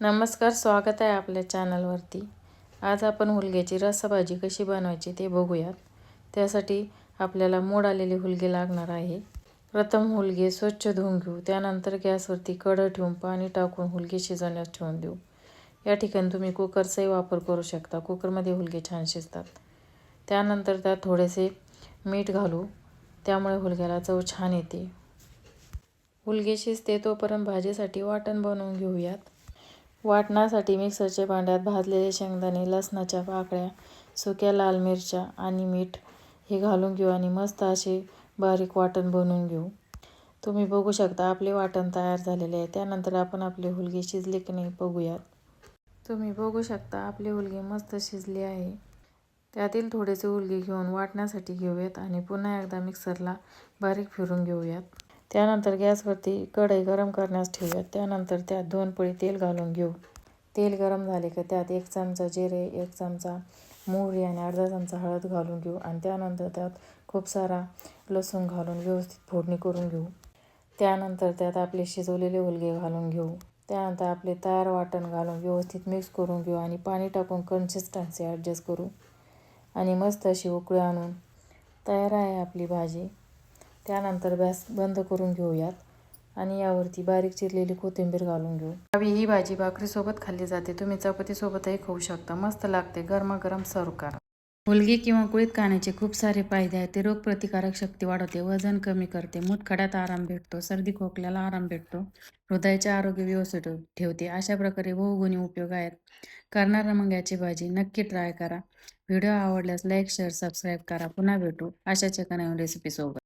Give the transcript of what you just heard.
नमस्कार स्वागत आहे आपल्या चॅनलवरती. आज आपण हुलग्याची रसभाजी कशी बनवायची ते बघूयात. त्यासाठी आपल्याला मोड आलेली हुलगे लागणार आहे. प्रथम हुलगे स्वच्छ धुवून घेऊ त्यानंतर गॅसवरती कढं ठेवून पाणी टाकून हुलगे शिजवण्यास ठेवून देऊ. या ठिकाणी तुम्ही कुकरचाही वापर करू शकता कुकरमध्ये हुलगे छान शिजतात. त्यानंतर त्यात थोडेसे मीठ घालू त्यामुळे हुलग्याला चव छान येते. हुलगे शिजते तोपर्यंत भाजीसाठी वाटण बनवून घेऊयात. वाटणासाठी मिक्सरच्या भांड्यात भाजलेले शेंगदाणे लसणाच्या पाकळ्या सुक्या लाल मिरच्या आणि मीठ हे घालून घेऊ आणि मस्त असे बारीक वाटण बनवून घेऊ. तुम्ही बघू शकता आपले वाटण तयार झालेले आहे. त्यानंतर आपण आपले हुलगे शिजले की नाही बघूयात. तुम्ही बघू शकता आपले हुलगे मस्त शिजले आहे. त्यातील थोडेसे हुलगे घेऊन वाटण्यासाठी घेऊयात आणि पुन्हा एकदा मिक्सरला बारीक फिरून घेऊयात. त्यानंतर गॅसवरती कढई गरम करण्यास ठेवूयात. त्यानंतर त्यात दोन पळी तेल घालून घेऊ. तेल गरम झाले की त्यात एक चमचा जिरे एक चमचा मोहरी आणि अर्धा चमचा हळद घालून घेऊ आणि त्यानंतर त्यात खूप सारा लसूण घालून व्यवस्थित फोडणी करून घेऊ. त्यानंतर त्यात आपले शिजवलेले हुलगे घालून घेऊ. त्यानंतर आपले तयार वाटण घालून व्यवस्थित मिक्स करून घेऊ आणि पाणी टाकून कन्सिस्टन्सी ॲडजस्ट करू. आणि मस्त अशी उकळी आणून तयार आहे आपली भाजी. त्यानंतर गॅस बंद करून घेऊयात आणि यावरती बारीक चिरलेली कोथिंबीर घालून घेऊ. हवी ही भाजी भाकरीसोबत खाल्ली जाते. तुम्ही चपातीसोबतही खाऊ शकता. मस्त लागते. गरमागरम सर्व करा. मुलगी किंवा कुळीत खाण्याचे खूप सारे फायदे आहेत. ते रोगप्रतिकारक शक्ती वाढवते. वजन कमी करते. मुतखड्यात आराम भेटतो. सर्दी खोकल्याला आराम भेटतो. हृदयाचे आरोग्य व्यवस्थित ठेवते. अशा प्रकारे बहुगुणी उपयोग आहेत. करणारा मग याची भाजी. नक्की ट्राय करा. व्हिडिओ आवडल्यास लाईक शेअर सबस्क्राईब करा. पुन्हा भेटू अशाच एका नवीन रेसिपीसोबत